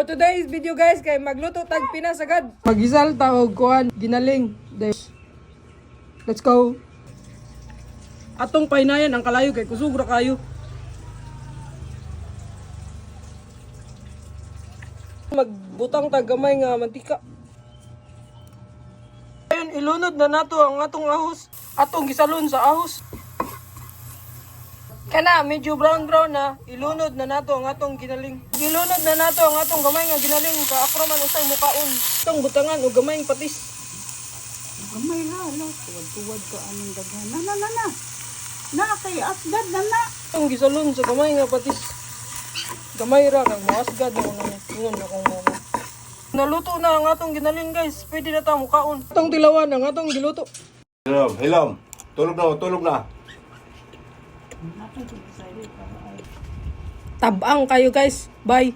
For today's video guys, kay magluto tag Pinas agad. Magisal ta og kuan ginaling. Let's go. Atong painayan ang kalayo kay kusog ra kayo. Magbutang tag gamay nga mantika. Ayun, ilunod na nato ang atong ahos. Atong gisalon sa ahos. Kana, medyo brown brown na, ilunod na nato ang atong ginaling. Ilunod na nato ang atong gamay nga ginaling ka akro man usay mukaon. Itong butangan o gamay patis. Gamay la, la. Tuwad-tuwad ka anong daghan. Na, na, na, na. Na, kay asgad na na. Itong gisalon sa gamay nga patis. Gamay ra kang maasgad mo nang ingon akong mama. Naluto na ang atong ginaling guys. Pwede na ta mukaon. Atong tilawan ang atong giluto. Hilom, hilom. Tulog na, tulog na. Tabang kayo guys. Bye.